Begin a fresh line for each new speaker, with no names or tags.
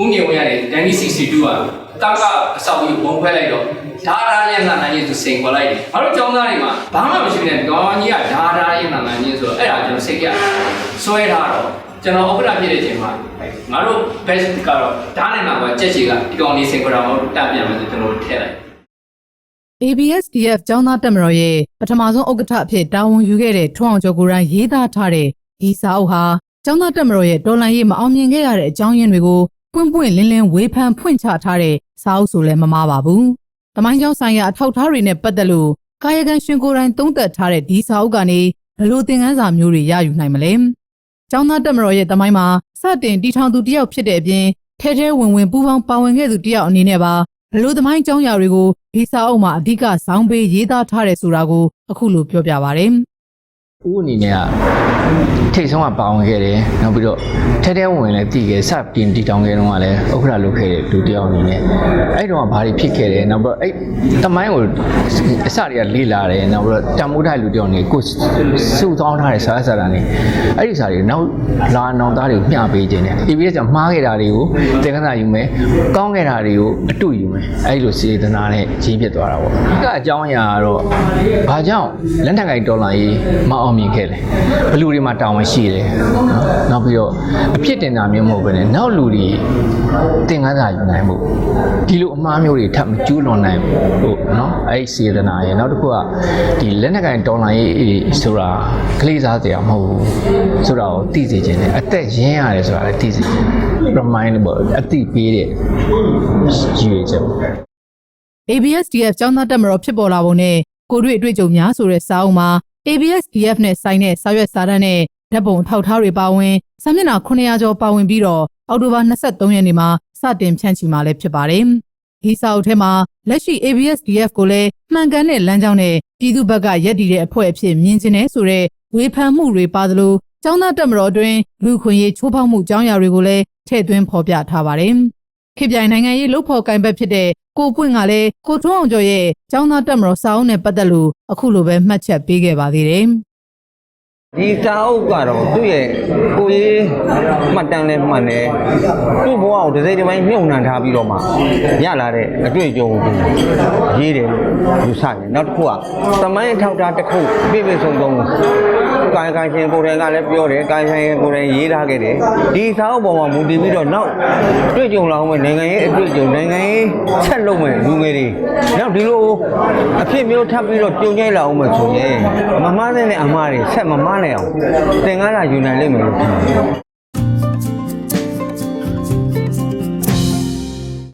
ဦးမြင့်ဝင်းရတယ်ဒန်နီ62ကတာကအဆောက်အဦဘုံခွဲလိုက်တော့ဒါဒါရဲ့နာနာကြီးသူစိန်ခေါ်လိုက်တယ်။ဘာလို့ကျောင်းသားတွေမှာဘာမှမရှိတဲ့ကောင်းကြီးကဒါဒါရဲ့နာနာကြီးဆိုတော့အဲ့ဒါကျွန်တော်စိတ်ကဆွဲထားတော့ကျွန်တော်ဥက္ကဋ္ဌဖြစ်တဲ့အချိန်မှာငါတို့ best ကတော့ဓာတ်နဲ့မှာကကြက်ချီကဒီကောင်လေးစိန်ခေါ်တာမဟုတ်တက်ပြန်မယ်ဆိုကျွန်တော်ထည့်လိုက်
ABSDF ကျောင်းသားတက်မတော်ရဲ့ပထမဆုံးဥက္ကဋ္ဌအဖြစ်တာဝန်ယူခဲ့တဲ့ထွန်းအောင်ကျော်ကိုယ်တိုင်ရေးသားထားတဲ့ဒီစာအုပ်ဟာကျောင်းသားတက်မတော်ရဲ့တော်လှန်ရေးမအောင်မြင်ခဲ့ရတဲ့အကြောင်းရင်းတွေကို ပွင့်ပွင့်လင်းလင်းဝေဖန်ဖွင့်ချထားတဲ့စာအုပ်ဆိုလည်းမမှားပါဘူး။တမိုင်းကျောင်းဆိုင်ရာအထောက်အထားတွေနဲ့ပတ်သက်လို့ကာယကံရှင်ကိုယ်တိုင်သုံးသပ်ထားတဲ့ဒီစာအုပ်ကနေဘယ်လိုသင်ခန်းစာမျိုးတွေရယူနိုင်မလဲ။ကျောင်းသားတက်မတော်ရဲ့တမိုင်းမှာစတင်တည်ထောင်သူတစ်ယောက်ဖြစ်တဲ့အပြင်ထဲထဲဝင်ဝင်ပူးပေါင်းပါဝင်ခဲ့သူတစ်ယောက်အနေနဲ့ပါဘလို့သမိုင်းကြောင်းရာတွေကိုဒီစာအုပ်မှာအဓိကဇောင်းပေးရေးသားထားတယ်ဆိုတာကိုအခုလိုပြောပြပါရစေ
ဦးအနေနဲ့ကထိတ်ဆုံးကပါဝင်ခဲ့တယ်နောက်ပြီးတော့ထဲထဲဝင်ဝင်လည်းတည်ခဲ့စပြင်တည်တောင်ခဲ့တော့ကလည်းဥက္ခရာလုပ်ခဲ့တဲ့လူတစ်ယောက်အနေနဲ့အဲ့တော့ကဘာတွေဖြစ်ခဲ့တယ်နောက်ပြီးတော့အဲ့တမိုင်းကိုအစတွေကလေးလာတယ်နောက်ပြီးတော့တမိုးထိုက်လူတစ်ယောက်နေကိုစုဆောင်းထားတဲ့စာစာတာနေအဲ့ဒီစာတွေနောက်လာနောင်သားတွေကိုမျှပေးခြင်းတယ် ABS ကမှားခဲ့တာတွေကိုသင်္ကန်းစာယူမယ်ကောင်းခဲ့တာတွေကိုအတူယူမယ်အဲ့လိုစေတနာနဲ့ကြီးဖြစ်သွားတာပေါ့အဓိကအကြောင်းအရာကတော့ဘာကြောင့်လက်ထက်ကင်ဒေါ်လာကြီးမအောင်မြင်ခဲ့လဲဘလူတွေမှာတာဝန်ရှိတယ်နော်နောက်ပြီးတော့အဖြစ်တင်တာမျိုးမဟုတ်ဘဲနဲ့နောက်လူတွေသင်္ကန်းစာယူနိုင်မှုဒီလိုအမှားမျိုးတွေထပ်မကျူးလွန်နိုင်ဘူးနော်အဲ့ဒီစေတနာရဲ့နောက်တစ်ခုကဒီလက်နက်ကင်ဒေါ်လာကြီးဆိုတာကလေးစားတရားမဟုတ်ဘူးဆိုတာကိုသိစေခြင်းနဲ့အသက်ရင်းရတယ်ဆိုတာလည်းသိစေခြင်း remind ပေါ့အသိပေးတဲ့ကြည့်ရချက်ပေါ့
ABSDF ကျောင်းသားတက်မတော်ဖြစ်ပေါ်လာပုံနဲ့ကိုတွေ့အတွေ့အကြုံများဆိုတဲ့စာအုပ်မှာ ABSDF နဲ့ဆိုင်တဲ့စာရွက်စာတမ်းနဲ့ဓာတ်ပုံထောက်ထားတွေပါဝင်စာမျက်နှာ900ကျော်ပါဝင်ပြီးတော့အောက်တိုဘာ23ရက်နေ့မှာစတင်ဖြန့်ချီမှာလည်းဖြစ်ပါတယ်။ဒီစာအုပ်ထဲမှာလက်ရှိ ABSDF ကိုလည်းမှန်ကန်တဲ့လမ်းကြောင်းနဲ့ပြည်သူ့ဘက်ကရက်တည်တဲ့အဖွဲ့အဖြစ်မြင်ကျင်နေဆိုတဲ့ဝေဖန်မှုတွေပါသလိုကျောင်းသားတက်မတော်အတွင်းလူခွင့်ရေးချိုးဖောက်မှုကြောင်းရာတွေကိုလည်းထည့်သွင်းဖော်ပြထားပါတယ်။ခေပြိုင်နိုင်ငံရေးလှုပ်ဖော်ကင်ဘက်ဖြစ်တဲ့ ကိုပွင့်ကလည်းကိုထွန်းအောင်ကျော်ရဲ့ចောင်းသားတက်မတော်စာအုပ်နဲ့ပတ်သက်လို့အခုလိုပဲမှတ်ချက်ပေးခဲ့ပါသေးတယ်
ဒီစာအုပ်ကတော့သူ့ရဲ့ကိုရေးမှတ်တမ်းလဲမှတ်တယ်သူ့ဘဝကိုတစ်စိတ်တစ်ပိုင်းမြုပ်နှံထားပြီးတော့မှရလာတဲ့အတွေ့အကြုံကိုရေးတယ်လို့ယူဆတယ်နောက်တစ်ခုကသမိုင်းအထောက်အထားတစ်ခုပြည့်ပြည့်စုံစုံ ကာယကံရှင်ကိုယ်တိုင်ကလည်းပြောတယ်ကာယကံရှင်ကိုယ်တိုင်ရေးထားခဲ့တယ်ဒီစာအုပ်ပေါ်မှာမူတည်ပြီးတော့နောက်တွေ့ကြုံလာအောင်မဲ့နိုင်ငံရေးအတွေ့အကြုံနိုင်ငံရေးဆက်လုပ်မဲ့လူငယ်တွေနောက်ဒီလိုအဖြစ်မျိုးထပ်ပြီးတော့ကြုံကြိုက်လာအောင်မဲ့ဆိုရင်မမားတဲ့အမားတွေဆက်မမားနိုင်အောင်သင်္ကန်းလာယူနိုင်လိမ့်မယ်လို့ထင်တယ်